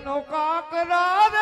નો કાકરા